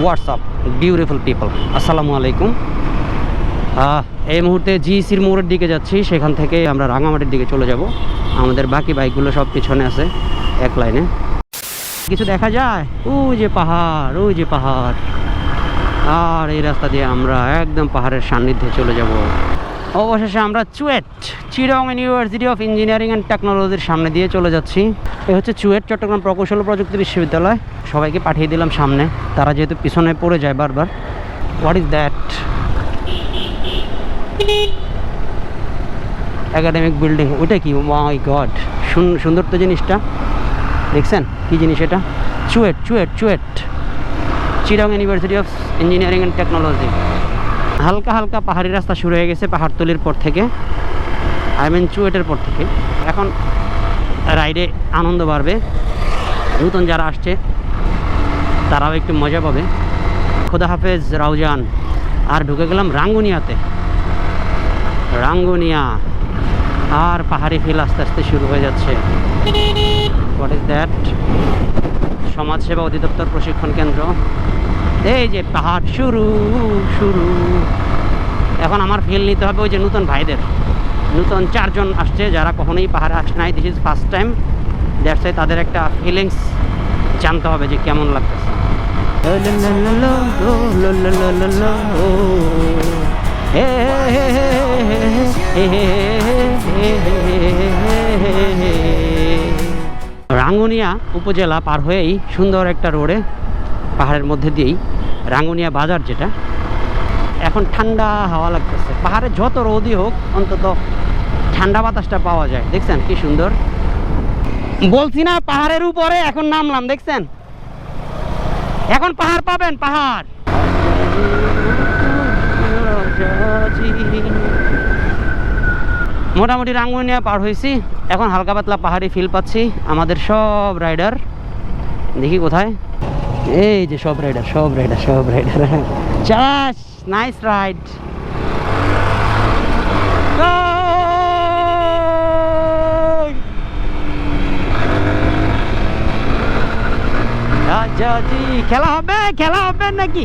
WhatsApp beautiful people আসসালামু আলাইকুম এই মুহূর্তে জিসির মোড়ের দিকে যাচ্ছি। সেখান থেকে আমরা রাঙামাটির দিকে চলে যাব। আমাদের বাকি বাইকগুলো সব পিছনে আছে, এক লাইনে। কিছু দেখা যায়? ওই যে পাহাড়, ওই যে পাহাড়। আর এই রাস্তা দিয়ে আমরা একদম পাহাড়ের সান্নিধ্যে চলে যাব। অবশেষে আমরা চুয়েট, চিরং ইউনিভার্সিটি অফ ইঞ্জিনিয়ারিং অ্যান্ড টেকনোলজির সামনে দিয়ে চলে যাচ্ছি। এ হচ্ছে চুয়েট, চট্টগ্রাম প্রকৌশল প্রযুক্তি বিশ্ববিদ্যালয়। সবাইকে পাঠিয়ে দিলাম সামনে। তারা যেহেতু পিছনে পড়ে যায় বারবার। What is that academic building ওইটা কি? মাই গড সুন্দর তো জিনিসটা। দেখছেন? কি জিনিস এটা? CUET CUET CUET. চিরং university of engineering and technology হালকা হালকা পাহাড়ি রাস্তা শুরু হয়ে গেছে পাহাড়তলির পর থেকে। আই মিন চুয়েটের পর থেকে। এখন রাইডে আনন্দ বাড়বে। নতুন যারা আসছে, তারাও একটু মজা পাবে। খোদা হাফেজ রাউজান আর ঢুকে গেলাম রাঙ্গুনিয়াতে। রাঙ্গুনিয়া। আর পাহাড়ি ফিল আস্তে আস্তে শুরু হয়ে যাচ্ছে। হোয়াট ইজ দ্যাট সমাজসেবা অধিদপ্তর প্রশিক্ষণ কেন্দ্র। এই যে পাহাড়, শুরু শুরু। এখন আমার ফিল নিতে হবে ওই যে নতুন ভাইদের। নতুন চারজন আসছে, যারা কখনোই পাহাড়ে আসে নাই। This is first time that's তাদের একটা ফিলিংস জানতে হবে যে কেমন লাগতেছে। রাঙ্গুনিয়া উপজেলা পার হয়েই সুন্দর একটা রোডে, পাহাড়ের মধ্যে দিয়েই, রাঙ্গুনিয়া বাজার যেটা এখন ঠান্ডা হাওয়া লাগতেছে। পাহাড়ে যত রোদই হোক, অন্তত ঠান্ডা বাতাসটা পাওয়া যায়। দেখছেন কি সুন্দর? বলছি না, পাহাড়ের উপরে এখন নামলাম, দেখছেন? এখন পাহাড় পাবেন, পাহাড়। মোটামুটি রাঙ্গুনিয়া পার হয়েছি। এখন হালকা পাতলা পাহাড়ি ফিল পাচ্ছি। আমাদের সব রাইডার দেখি কোথায়। এই যে সব রাইডার সব রাইডার সব রাইডার চাস নাইস রাইড খেলা হবে খেলা হবে নাকি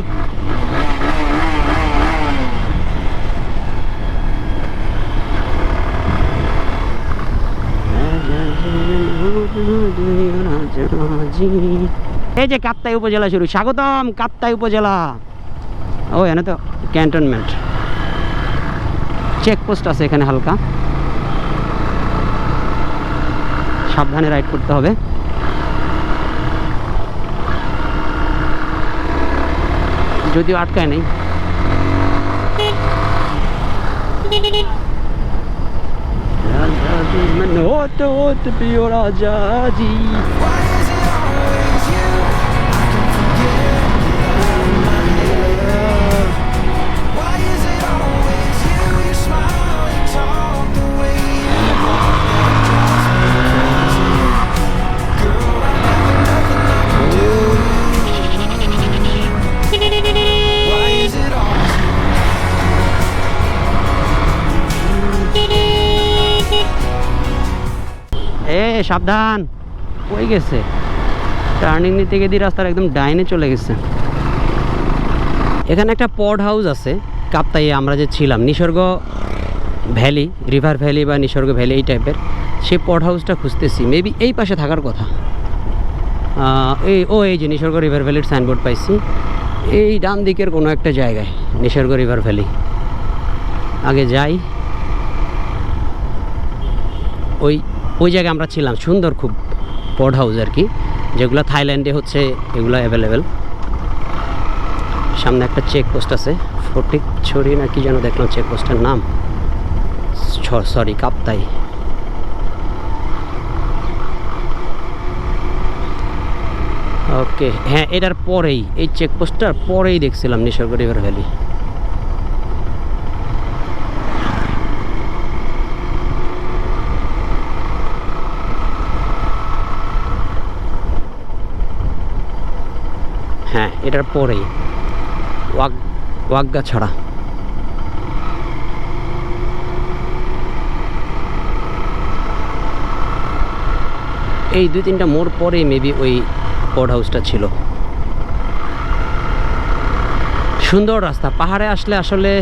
এই যে কাপ্তাই উপজেলা শুরু স্বাগতম কাপ্তাই উপজেলা ও এখানে তো ক্যান্টনমেন্ট চেকপোস্ট আছে এখানে হালকা সাবধানে রাইড করতে হবে যদিও আটকায় নেই রাজা জি মন होत होत पियो राजा जी সাবধান। কই গেছে? টার্নিং নিতে গিয়ে দিয়ে রাস্তার একদম ডাইনে চলে গেছে। এখানে একটা পড হাউস আছে, কাপ্তাইয়ে আমরা যে ছিলাম, নিসর্গ ভ্যালি রিভার ভ্যালি বা নিসর্গ ভ্যালি এই টাইপের সেই পড হাউসটা খুঁজতেছি। মেবি এই পাশে থাকার কথা। এই, ও, এই যে নিসর্গ রিভার ভ্যালির সাইনবোর্ড পাইছি। এই ডান দিকের কোনো একটা জায়গায় নিসর্গ রিভার ভ্যালি আগে যাই। ওই ওই জায়গায় আমরা ছিলাম সুন্দর খুব পড হাউস আর কি, যেগুলো থাইল্যান্ডে হচ্ছে এগুলো অ্যাভেলেবেল সামনে একটা চেক পোস্ট আছে, ফটিক ছড়ি না কি যেন দেখলাম চেক পোস্টের নাম। সরি কাপ্তাই। ওকে হ্যাঁ এটার পরেই, এই চেকপোস্টটার পরেই দেখছিলাম নিসর্গ রিভার ভ্যালি হ্যাঁ এটার পরেই। ওয়াগ ওয়াগ্গা ছাড়া। এই দুই তিনটা মোড় পরেই মেবি ওই পড হাউসটা ছিল। সুন্দর রাস্তা। পাহাড়ে আসলে আসলে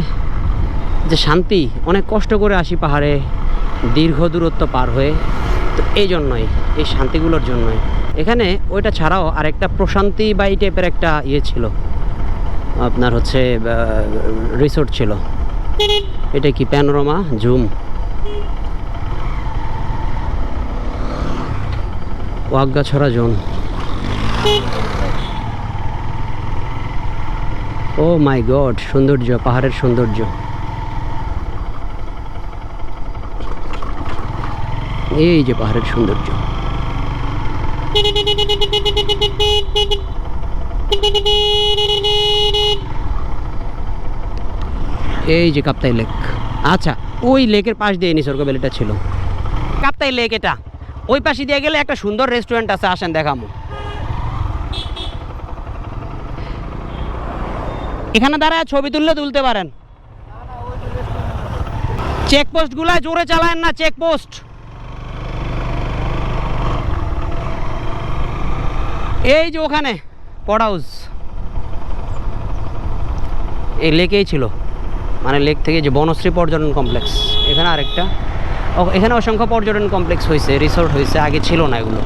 যে শান্তি, অনেক কষ্ট করে আসি পাহাড়ে। দীর্ঘ দূরত্ব পার হয়ে। তো এই জন্যই, এই শান্তিগুলোর জন্যই। এখানে ওইটা ছাড়াও আরেকটা প্রশান্তি বা এই টাইপের একটা ইয়ে ছিল। আপনার হচ্ছে রিসোর্ট ছিল। এটা কি panorama zoom Waggachara zone oh my god সৌন্দর্য, পাহাড়ের সৌন্দর্য। এই যে পাহাড়ের সৌন্দর্য। এই যে কাপ্তাই লেক। আচ্ছা ওই লেকের পাশ দিয়ে নিসর্গ ভ্যালিটা ছিল। কাপ্তাই লেক এটা। ওই পাশে দিয়ে গেলে একটা সুন্দর রেস্টুরেন্ট আছে, আসেন দেখামো। এখানে দাঁড়ায় ছবি তুললে তুলতে পারেন। চেকপোস্টগুলা জোরে চালায়েন না চেকপোস্ট এই যে ওখানে পড হাউস এই লেকেই ছিল। মানে লেক থেকে যে বনশ্রী পর্যটন কমপ্লেক্স এখানে আরেকটা। এখানে অসংখ্য পর্যটন কমপ্লেক্স হয়েছে রিসোর্ট হয়েছে, আগে ছিল না এগুলো।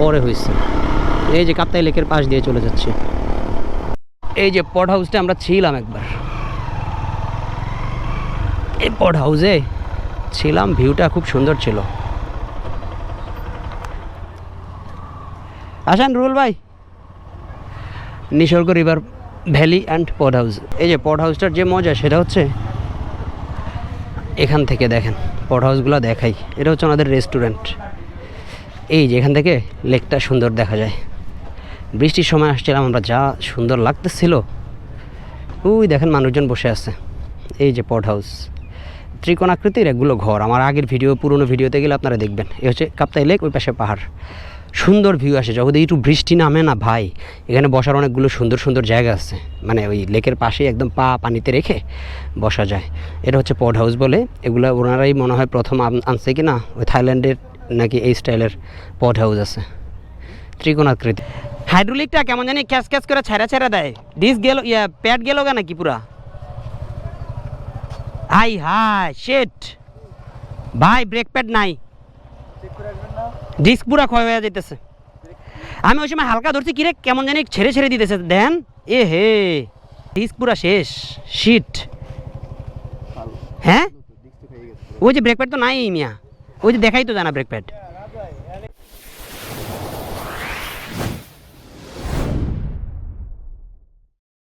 পরে হয়েছে। এই যে কাপ্তাই লেকের পাশ দিয়ে চলে যাচ্ছে। এই যে পড হাউসটা আমরা ছিলাম একবার। এই পড হাউসে ছিলাম ভিউটা খুব সুন্দর ছিল। আসেন রুল ভাই। Nisarga river valley and pod house. এই যে পড হাউসটার যে মজা, সেটা হচ্ছে এখান থেকে দেখেন পড হাউসগুলো দেখাই। এটা হচ্ছে আমাদের রেস্টুরেন্ট। এই যে এখান থেকে লেকটা সুন্দর দেখা যায়। বৃষ্টির সময় আসছিলাম, আমরা যা সুন্দর লাগতেছিল, ওই দেখেন মানুষজন বসে আছে। এই যে পড হাউস। ত্রিকোণাকৃতির এগুলো ঘর। আমার আগের ভিডিও, পুরনো ভিডিওতে গেলে আপনারা দেখবেন। এই হচ্ছে কাপ্তাই লেক, ওই পাশে পাহাড়। সুন্দর ভিউ আসে। যখন একটু বৃষ্টি নামে না ভাই এখানে বসার অনেকগুলো সুন্দর সুন্দর জায়গা আছে। মানে ওই লেকের পাশেই একদম পা পানিতে রেখে বসা যায়। এটা হচ্ছে পড হাউস বলে। এগুলো ওনারাই মনে হয় প্রথম আনছে কি না ওই থাইল্যান্ডের নাকি এই স্টাইলের পড হাউস আছে। ত্রিকোণাকৃতি। হাইড্রোলিকটা কেমন জানি ক্যাচ ক্যাচ করে ছেড়া ছেড়া দেয়। ডিস গেল ইয়া প্যাড গেল গা নাকি পুরা? হাই হাই শেট ভাই ব্রেক প্যাড নাই। ডিস্ক পুরা ক্ষয় হয়ে যেতেছে আমি ওই সময় হালকা ধরছি, কিরে, কেমন জানি ছেড়ে ছেড়ে দিতেছে। দেন, এ হে, ডিস্ক পুরা শেষ। শিট হ্যাঁ? ওই যে ব্রেক প্যাড তো নাই মিয়া। ওই যে দেখাই তো জানা ব্রেক প্যাড